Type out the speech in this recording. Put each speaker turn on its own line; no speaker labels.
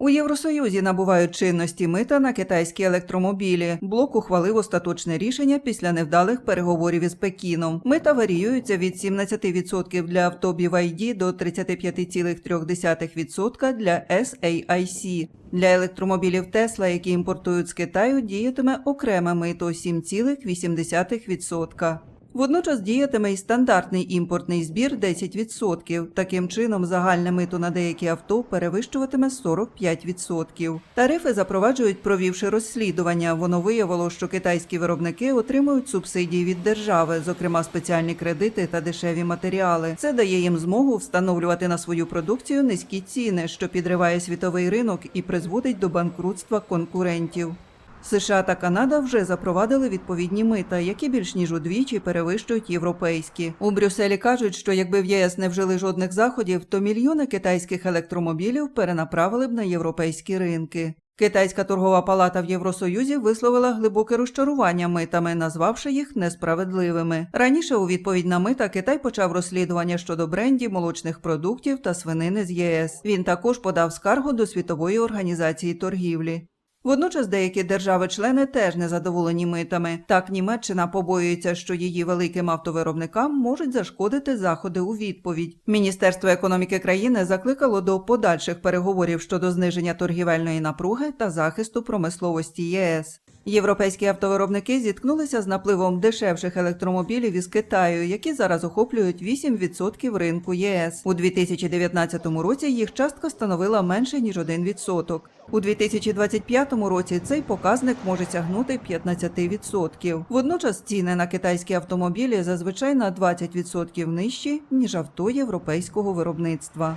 У Євросоюзі набувають чинності мита на китайські електромобілі. Блок ухвалив остаточне рішення після невдалих переговорів із Пекіном. Мита варіюються від 17% для авто BYD до 35,3% для SAIC. Для електромобілів Tesla, які імпортують з Китаю, діятиме окреме мито 7,8%. Водночас діятиме й стандартний імпортний збір 10%. Таким чином, загальне мито на деякі авто перевищуватиме 45%. Тарифи запроваджують, провівши розслідування. Воно виявило, що китайські виробники отримують субсидії від держави, зокрема спеціальні кредити та дешеві матеріали. Це дає їм змогу встановлювати на свою продукцію низькі ціни, що підриває світовий ринок і призводить до банкрутства конкурентів. США та Канада вже запровадили відповідні мита, які більш ніж удвічі перевищують європейські. У Брюсселі кажуть, що якби в єС не вжили жодних заходів, то мільйони китайських електромобілів перенаправили б на європейські ринки. Китайська торгова палата в Євросоюзі висловила глибоке розчарування митами, назвавши їх несправедливими. Раніше у відповідь на мита Китай почав розслідування щодо брендів, молочних продуктів та свинини з ЄС. Він також подав скаргу до світової організації торгівлі. Водночас деякі держави-члени теж не задоволені митами. Так Німеччина побоюється, що її великим автовиробникам можуть зашкодити заходи у відповідь. Міністерство економіки країни закликало до подальших переговорів щодо зниження торгівельної напруги та захисту промисловості ЄС. Європейські автовиробники зіткнулися з напливом дешевших електромобілів із Китаю, які зараз охоплюють 8% ринку єС. У 2019 році їх частка становила менше ніж 1%. У 2025 році цей показник може сягнути 15%. Водночас ціни на китайські автомобілі зазвичай на 20% нижчі ніж авто європейського виробництва.